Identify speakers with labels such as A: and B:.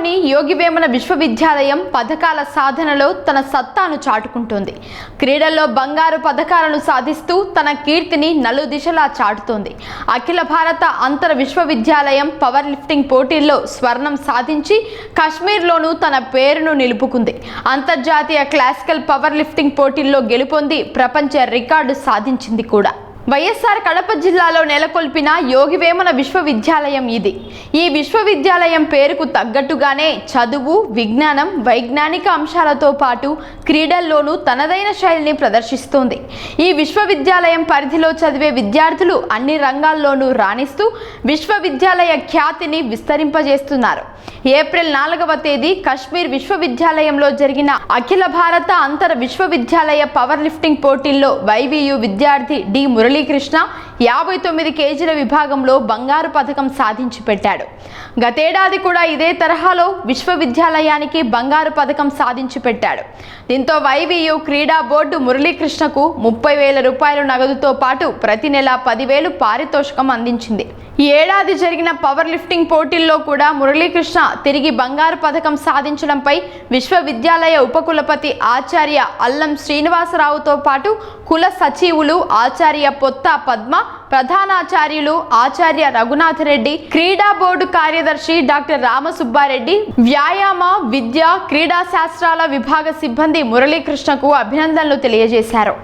A: కడపలోని యోగివేమన విశ్వవిద్యాలయం పథకాల సాధనలో తన సత్తాను చాటుకుంటుంది. క్రీడల్లో బంగారు పథకాలను సాధిస్తూ తన కీర్తిని నలు దిశలా చాటుతోంది. అఖిల భారత అంతర్ విశ్వవిద్యాలయం పవర్ లిఫ్టింగ్ పోటీల్లో స్వర్ణం సాధించి కాశ్మీర్లోనూ తన పేరును నిలుపుకుంది. అంతర్జాతీయ క్లాసికల్ పవర్ లిఫ్టింగ్ పోటీల్లో గెలుపొంది ప్రపంచ రికార్డు సాధించింది కూడా. వైఎస్ఆర్ కడప జిల్లాలో నెలకొల్పిన యోగివేమన విశ్వవిద్యాలయం ఇది. ఈ విశ్వవిద్యాలయం పేరుకు తగ్గట్టుగానే చదువు విజ్ఞానం వైజ్ఞానిక అంశాలతో పాటు క్రీడల్లోనూ తనదైన శైలిని ప్రదర్శిస్తోంది. ఈ విశ్వవిద్యాలయం పరిధిలో చదివే విద్యార్థులు అన్ని రంగాల్లోనూ రాణిస్తూ విశ్వవిద్యాలయ ఖ్యాతిని విస్తరింపజేస్తున్నారు. ఏప్రిల్ నాలుగవ తేదీ కశ్మీర్ విశ్వవిద్యాలయంలో జరిగిన అఖిల భారత అంతర్ విశ్వవిద్యాలయ పవర్ లిఫ్టింగ్ పోటీల్లో వైవియు విద్యార్థి డి. మురళీకృష్ణ యాభై తొమ్మిది కేజీల విభాగంలో బంగారు పథకం సాధించి పెట్టాడు. గతేడాది కూడా ఇదే తరహాలో విశ్వవిద్యాలయానికి బంగారు పథకం సాధించి పెట్టాడు. దీంతో వైవియు క్రీడా బోర్డు మురళీకృష్ణకు ముప్పై వేల రూపాయల నగదుతో పాటు ప్రతి నెల పదివేలు పారితోషికం అందించింది. ఈ ఏడాది జరిగిన పవర్ లిఫ్టింగ్ పోటీల్లో కూడా మురళీకృష్ణ తిరిగి బంగారు పథకం సాధించడంపై విశ్వవిద్యాలయ ఉపకులపతి ఆచార్య అల్లం శ్రీనివాసరావుతో పాటు కుల సచివులు ఆచార్య పొత్త పద్మ ప్రధానాచార్యులు ఆచార్య రఘునాథ్ రెడ్డి క్రీడా బోర్డు కార్యదర్శి డాక్టర్ రామసుబ్బారెడ్డి వ్యాయామ విద్య క్రీడా శాస్త్రాల విభాగ సిబ్బంది మురళీకృష్ణకు అభినందనలు తెలియజేశారు.